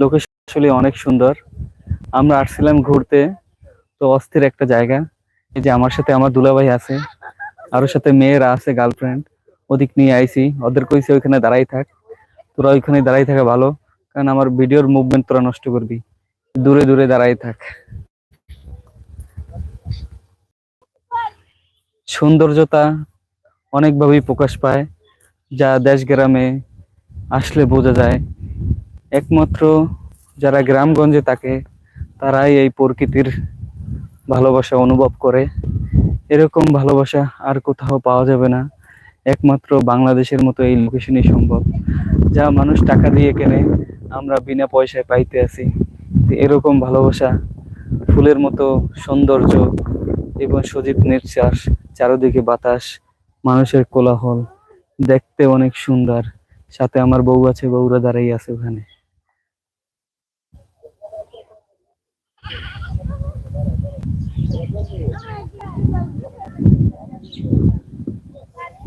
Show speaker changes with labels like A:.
A: Location আসলে অনেক সুন্দর। আমরা আসছিলাম ঘুরতে, তো অস্থির একটা জায়গা। এই যে আমার সাথে আমার দুলাভাই আছে, আরও সাথে মেয়েরা আছে গার্লফ্রেন্ড ওদিক নিয়ে আইছি, ওদের কইছে ওইখানে দাঁড়াই থাক। তোরা ওইখানে দাঁড়াই থাকা ভালো, কারণ আমার ভিডিওর মুভমেন্ট তোরা নষ্ট করবি। দূরে দূরে দাঁড়াই থাক। সৌন্দর্যতা অনেকভাবেই প্রকাশ পায়। যা দেশ গ্রামে আসলে বোঝা যায়। একমাত্র যারা গ্রামগঞ্জে থাকে, তারাই এই প্রকৃতির ভালোবাসা অনুভব করে। এরকম ভালোবাসা আর কোথাও পাওয়া যাবে না। একমাত্র বাংলাদেশের মতো এই লোকেশনই সম্ভব। যা মানুষ টাকা দিয়ে কেনে, আমরা বিনা পয়সায় পাইতে আছি। এরকম ভালোবাসা, ফুলের মতো সৌন্দর্য এবং সজীব নিঃশ্বাস চারদিকে বাতাস, মানুষের কোলাহল, দেখতে অনেক সুন্দর। সাথে আমার বউ আছে, বউরা দাঁড়াই আছে ওখানে। Thank you.